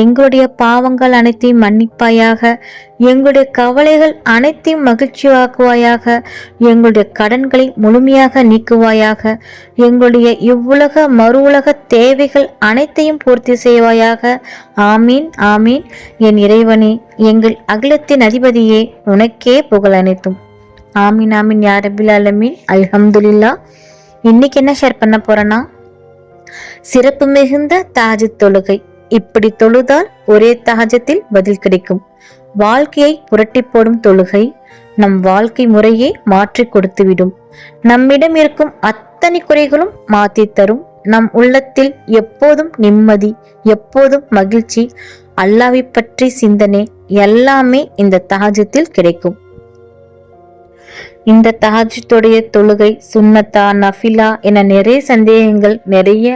எங்களுடைய பாவங்கள் அனைத்தையும் மன்னிப்பாயாக எங்களுடைய கவலைகள் அனைத்தையும் மகிழ்ச்சியாக்குவாயாக எங்களுடைய கடன்களை முழுமையாக நீக்குவாயாக எங்களுடைய இவ்வுலக மறு உலக தேவைகள் அனைத்தையும் பூர்த்தி செய்வாயாக. ஆமீன் ஆமீன். என் இறைவனே எங்கள் அகிலத்தின் அதிபதியே உனக்கே புகழ் அனைத்தும். ஆமீன் ஆமீன் யாரபில் அலமீன் அல்ஹம்துல்லா இன்னைக்கு என்ன ஷேர் பண்ண போறேன்னா சிறப்பு மிகுந்த தாஜு தொழுகை. இப்படி தொழுதால் ஒரே தகஜத்தில் பதில் கிடைக்கும். வாழ்க்கையை புரட்டி போடும் தொழுகை நம் வாழ்க்கை முறையே மாற்றி கொடுத்துவிடும். நம்மிடம் இருக்கும் அத்தனை குறைகளும் மாத்தி தரும். நம் உள்ளத்தில் எப்போதும் நிம்மதி எப்போதும் மகிழ்ச்சி அல்லாவை பற்றி சிந்தனை எல்லாமே இந்த தகஜத்தில் கிடைக்கும். இந்த தஹஜுடைய தொழுகை சுன்னத்தா நஃபிலா என நிறைய சந்தேகங்கள் நிறைய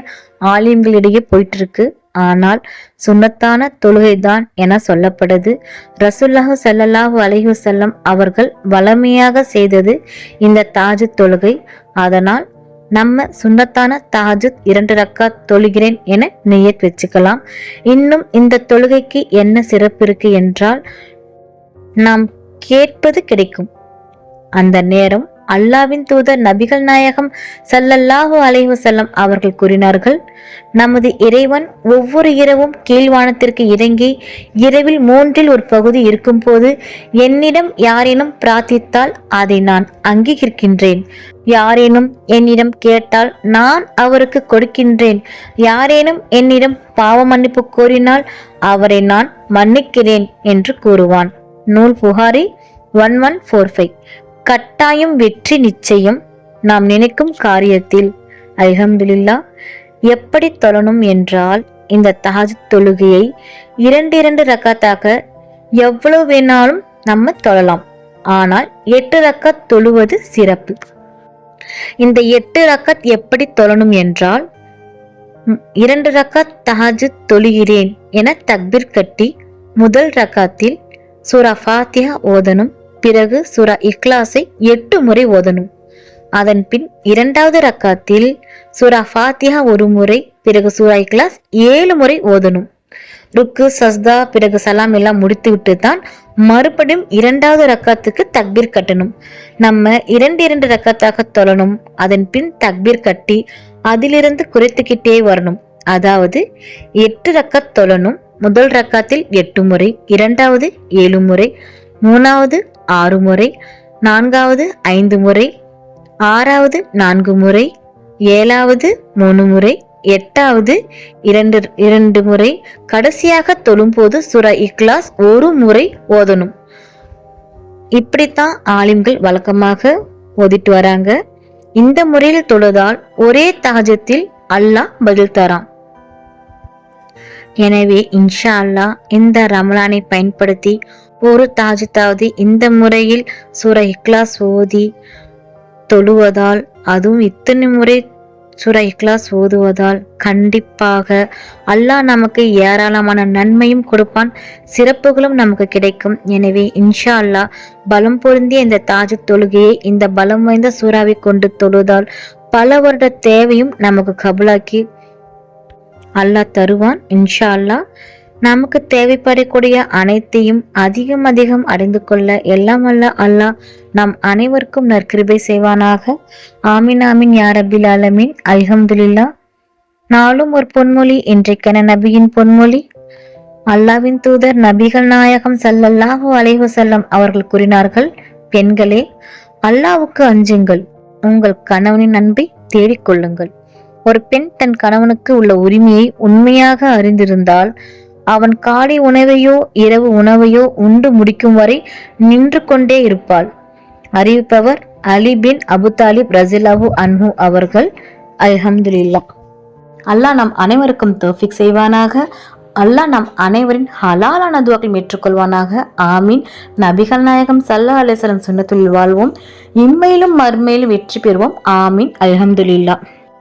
ஆலிம்களிடையே போயிட்டு இருக்கு ஆனால் சுன்னத்தான தொழுகைதான் என சொல்லப்படுது. ரசுல்லாஹு சல்லல்லாஹு அலைஹி அவர்கள் வளமையாக செய்தது இந்த தாஜு தொழுகை. அதனால் நம்ம சுன்னத்தான தாஜுத் இரண்டு ரக்காத் தொழுகிறேன் என நெய்யத் வச்சுக்கலாம். இன்னும் இந்த தொழுகைக்கு என்ன சிறப்பு இருக்கு என்றால் நாம் கேட்பது கிடைக்கும். அந்த நேரம் அல்லாவின் தூதர் நபிகள் நாயகம் சல்லல்லாஹு அலைவு செல்லம் அவர்கள் கூறினார்கள் நமது இறைவன் ஒவ்வொரு இரவும் கீழ்வானத்திற்கு இறங்கி இரவில் மூன்றில் ஒரு பகுதி இருக்கும்போது என்னிடம் யாரேனும் பிரார்த்தித்தால் அதை நான் அங்கீகரிக்கின்றேன். யாரேனும் என்னிடம் கேட்டால் நான் அவருக்கு கொடுக்கின்றேன். யாரேனும் என்னிடம் பாவ மன்னிப்பு கோரினால் அவரை நான் மன்னிக்கிறேன் என்று கூறுவான். நூல் Bukhari one one four five. கட்டாயம் வெற்றி நிச்சயம் நாம் நினைக்கும் காரியத்தில். அல்ஹம்துலில்லா எப்படி தொழணும் என்றால் இந்த தாஜ் தொழுகையை இரண்டு இரண்டு ரக்காத்தாக எவ்வளவு வேணாலும் நம்ம தொழலாம். ஆனால் எட்டு ரக்கத் தொழுவது சிறப்பு. இந்த எட்டு ரக்கத் எப்படி தொழணும் என்றால் இரண்டு ரக்காத் தஹஜு தொழுகிறேன் என தக்பீர் கட்டி முதல் ரக்காத்தில் சூரா ஃபாத்தியா ஓதனும் பிறகு சுரா இக்லாஸை எட்டு முறை ஓதணும். அதன் பின் இரண்டாவது ரக்காத்தில் சூரா ஃபாத்தியா ஒரு முறை பிறகு சுரா இக்லாஸ் ஏழு முறை ஓதணும். ருக்கு சஸ்தா பிறகு சலாம் எல்லாம் முடித்துவிட்டு தான் மறுபடியும் இரண்டாவது ரக்காத்துக்கு தக்பீர் கட்டணும். நம்ம இரண்டு இரண்டு ரக்காத்தாக தொழணும். அதன் பின் தக்பீர் கட்டி அதிலிருந்து குறைத்துக்கிட்டே வரணும். அதாவது எட்டு ரக்கத் தொழணும். முதல் ரக்காத்தில் எட்டு முறை இரண்டாவது ஏழு முறை மூணாவது ஆறு முறை நான்காவது ஐந்து முறை ஆறாவது நான்கு முறை ஏழாவது மூணு முறை எட்டாவது இரண்டு இரண்டு முறை கடைசியாக தொழும்போது சுர இக்லாஸ் ஒரு முறை ஓதணும். இப்படித்தான் ஆலிம்கள் வழக்கமாக ஓதிட்டு வராங்க. இந்த முறையில் தொழுதால் ஒரே தகஜத்தில் அல்லாஹ் பதில் தரான். எனவே இன்ஷா அல்லாஹ் இந்த ரமலானை பயன்படுத்தி ஒரு தாஜத்தாவது இந்த முறையில் சூர இக்லாஸ் ஓதி தொழுவதால் அதுவும் இத்தனை முறை சூர இக்லாஸ் ஓதுவதால் கண்டிப்பாக அல்லாஹ் நமக்கு ஏராளமான நன்மையும் கொடுப்பான் சிறப்புகளும் நமக்கு கிடைக்கும். எனவே இன்ஷா அல்லாஹ் பலம் பொருந்திய இந்த தாஜ் தொழுகையை இந்த பலம் வாய்ந்த சூறாவை கொண்டு தொழுதால் பல வருட தேவையும் நமக்கு கபலாக்கி அல்லாஹ் தருவான் இன்ஷா அல்லாஹ் நமக்கு தேவைப்படக்கூடிய அனைத்தையும் அதிகம் அதிகம் அறிந்து கொள்ள எல்லாம் அல்ல அல்லாஹ் நம் அனைவருக்கும் நற்கிருபை செய்வானாக. ஆமின் ஆமின் யா ரபில் ஆலமீன். நாளும் ஒரு பொன்மொழி இன்றைக்கென நபியின் பொன்மொழி. அல்லாவின் தூதர் நபிகள் நாயகம் சல்லல்லாஹு அலைஹி அவர்கள் கூறினார்கள் பெண்களே அல்லாவுக்கு அஞ்சுங்கள். உங்கள் கணவனின் அன்பை தேடிக்கொள்ளுங்கள். ஒரு பெண் தன் கணவனுக்கு உள்ள உரிமையை உண்மையாக அறிந்திருந்தால் அவன் காலை உணவையோ இரவு உணவையோ உண்டு முடிக்கும் வரை நின்று கொண்டே இருப்பாள். அறிவிப்பவர் அலி பின் அபுதாலி தாலிப் ரசிலாஹு அன்ஹு அவர்கள். அல்ஹம்துலில்லா. அல்லாஹ் நம் அனைவருக்கும் தோஃபிக் செய்வானாக. அல்லாஹ் நம் அனைவரின் ஹலாலான துவாக்கள் ஏற்றுக்கொள்வானாக. ஆமீன். நபிகள் நாயகம் சல்லா அலிஸ்லம் சுன்னத்துள் வாழ்வோம். இம்மையிலும் மறுமையிலும் வெற்றி பெறுவோம். ஆமீன். அல்ஹம்துலில்லா.